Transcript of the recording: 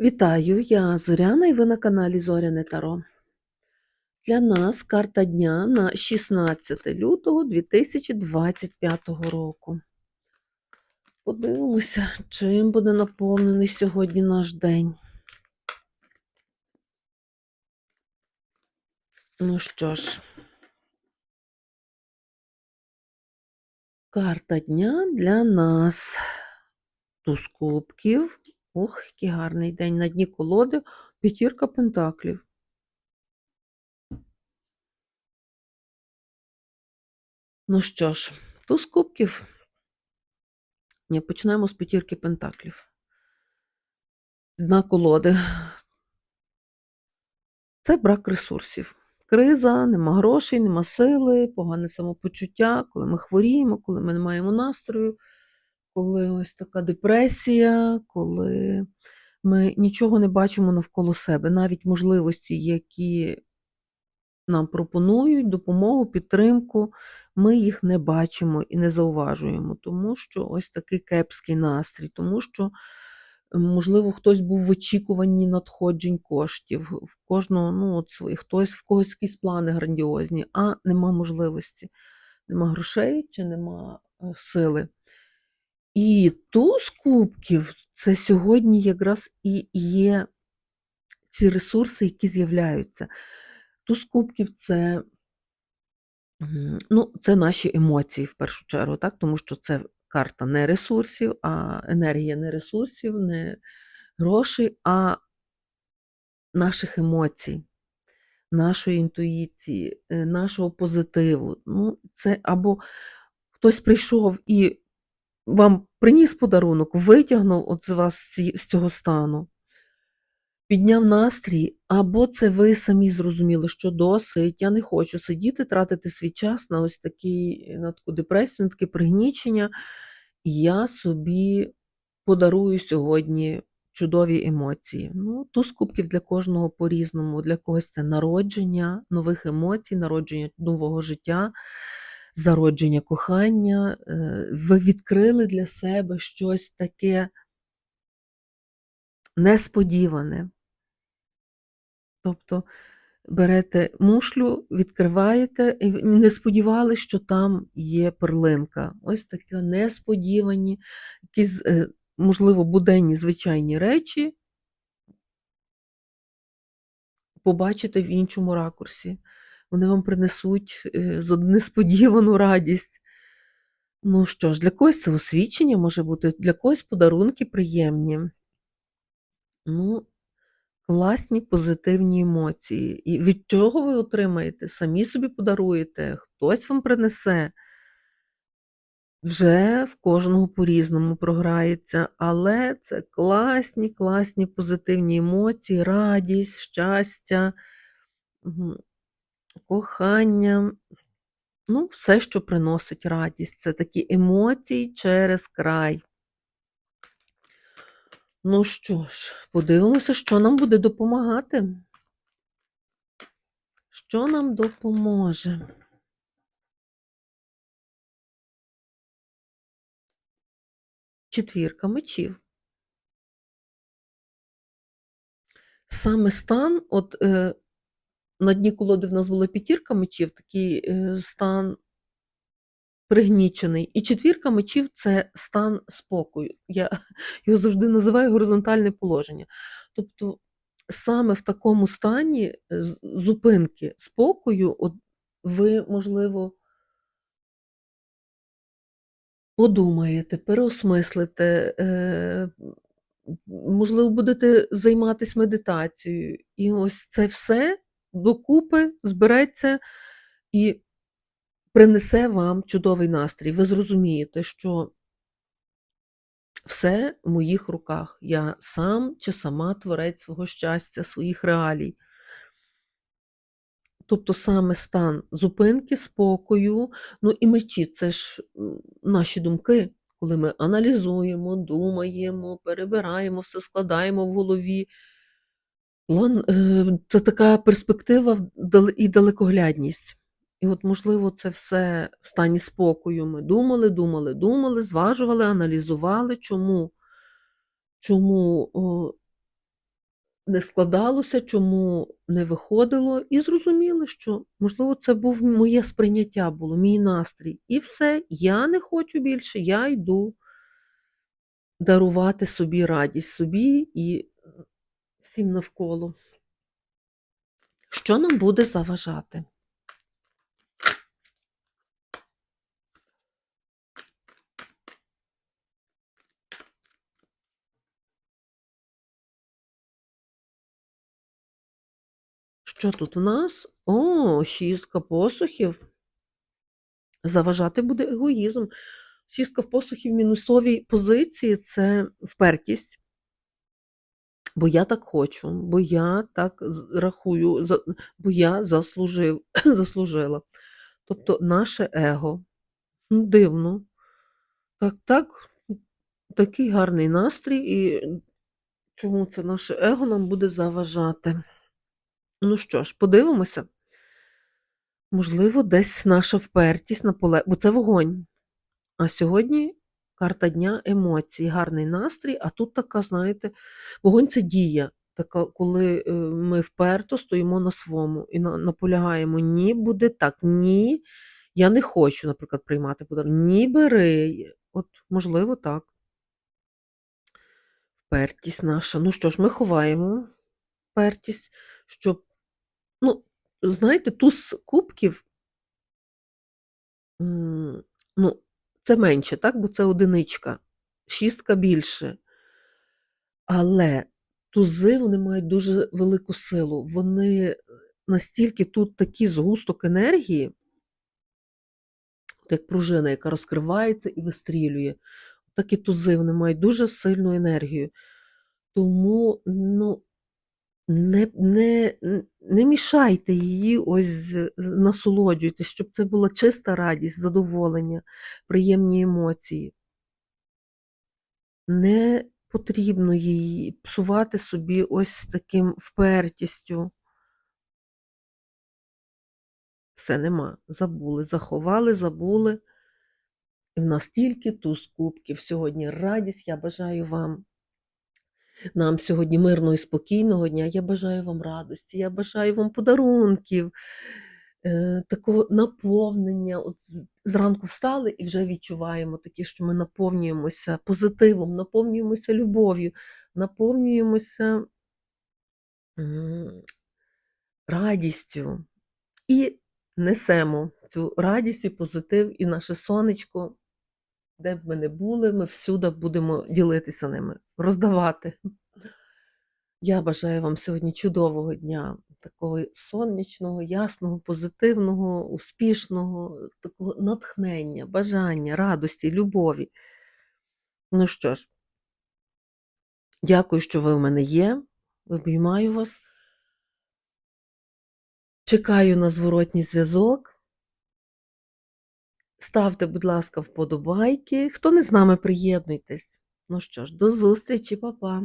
Вітаю, я Зоряна і ви на каналі Зоряне Таро. Для нас карта дня на 16 лютого 2025 року. Подивимося, чим буде наповнений сьогодні наш день. Ну що ж, карта дня для нас. Туз кубків. Ух, який гарний день. На дні колоди п'ятірка пентаклів. Ну що ж, туз кубків. Ні, почнемо з п'ятірки пентаклів. Дна колоди. Це брак ресурсів. Криза, нема грошей, нема сили, погане самопочуття, коли ми хворіємо, коли ми не маємо настрою, коли ось така депресія, коли ми нічого не бачимо навколо себе, навіть можливості, які нам пропонують, допомогу, підтримку, ми їх не бачимо і не зауважуємо, тому що ось такий кепський настрій, тому що, можливо, хтось був в очікуванні надходжень коштів, в кожного, ну, от свої, хтось в когось якісь плани грандіозні, а нема можливості, нема грошей чи нема е, сили. І туз кубків це сьогодні якраз і є ці ресурси, які з'являються. Туз кубків це, ну, це наші емоції в першу чергу, так? тому що це карта не ресурсів, а енергія не ресурсів, не грошей, а наших емоцій, нашої інтуїції, е, нашого позитиву. Ну, Це або хтось прийшов і вам приніс подарунок, витягнув от з вас з цього стану, підняв настрій, або це ви самі зрозуміли, що досить, я не хочу сидіти, тратити свій час на ось такий, на таку депресію, на таке пригнічення. Я собі подарую сьогодні чудові емоції. Ну, Туз кубків для кожного по-різному, для когось це народження нових емоцій, народження нового життя зародження кохання, е, ви відкрили для себе щось таке несподіване. Тобто берете мушлю, відкриваєте і не сподівалися, що там є перлинка. Ось таке несподівані, якісь, е, можливо, буденні звичайні речі побачите в іншому ракурсі вони вам принесуть е, несподівану радість. Ну що ж, для когось це освічення може бути, для когось подарунки приємні. Ну, класні позитивні емоції. І від чого ви отримаєте? Самі собі подаруєте, хтось вам принесе. Вже в кожного по-різному програється, але це класні, класні позитивні емоції, радість, щастя кохання, ну, все, що приносить радість. Це такі емоції через край. Ну що ж, подивимося, що нам буде допомагати. Що нам допоможе? Четвірка мечів. Саме стан, от е, на дні колоди в нас була п'ятірка мечів, такий е, стан пригнічений. І четвірка мечів це стан спокою. Я його завжди називаю горизонтальне положення. Тобто саме в такому стані зупинки спокою, ви, можливо, подумаєте, переосмислите, е, можливо, будете займатися медитацією. І ось це все докупи збереться і принесе вам чудовий настрій. Ви зрозумієте, що все в моїх руках. Я сам чи сама творець свого щастя, своїх реалій. Тобто саме стан зупинки, спокою, ну і мечі це ж наші думки, коли ми аналізуємо, думаємо, перебираємо, все складаємо в голові. Е, це така перспектива і далекоглядність. І от, можливо, це все в стані спокою. Ми думали, думали, думали, зважували, аналізували, чому чому не складалося, чому не виходило, і зрозуміли, що, можливо, це був моє сприйняття було, мій настрій. І все, я не хочу більше, я йду дарувати собі радість собі і всім навколо. Що нам буде заважати? Що тут у нас? О, шістка посухів. Заважати буде егоїзм. Шістка в посухів в мінусовій позиції це впертість. Бо я так хочу, бо я так рахую, бо я заслужив, заслужила. Тобто наше его. Ну, Дивно. Так, так, такий гарний настрій, і чому це наше его нам буде заважати? Ну що ж, подивимося. Можливо, десь наша впертість наполе, бо це вогонь. А сьогодні карта дня емоцій, гарний настрій, а тут така, знаєте, вогонь це дія, така, коли е, ми вперто стоїмо на своєму і наполягаємо, ні, буде так, ні, я не хочу, наприклад, приймати подарунок, ні, бери. От, можливо, так. Впертість наша. Ну що ж, ми ховаємо впертість, щоб, ну, знаєте, туз кубків, ну, це менше, так, бо це одиничка, шістка більше. Але тузи вони мають дуже велику силу. Вони е, настільки тут такий згусток енергії, як пружина, яка розкривається і вистрілює. Такі тузи вони мають дуже сильну енергію. Тому ну, не, не, не мішайте її, ось насолоджуйтесь, щоб це була чиста радість, задоволення, приємні емоції. Не потрібно її псувати собі ось таким впертістю. Все нема. Забули, заховали, забули. І в нас тільки туз кубків. Сьогодні радість. Я бажаю вам. Нам сьогодні мирного і спокійного дня. Я бажаю вам радості, я бажаю вам подарунків, е, такого наповнення. От зранку встали і вже відчуваємо таке, що ми наповнюємося позитивом, наповнюємося любов'ю, наповнюємося радістю і несемо цю радість і позитив, і наше сонечко, де б ми не були, ми всюди будемо ділитися ними, роздавати. Я бажаю вам сьогодні чудового дня, такого сонячного, ясного, позитивного, успішного, такого натхнення, бажання, радості, любові. Ну що ж, дякую, що ви в мене є. Обіймаю вас. Чекаю на зворотній зв'язок. Ставте, будь ласка, вподобайки. Хто не з нами, приєднуйтесь. Ну що ж, до зустрічі, па-па.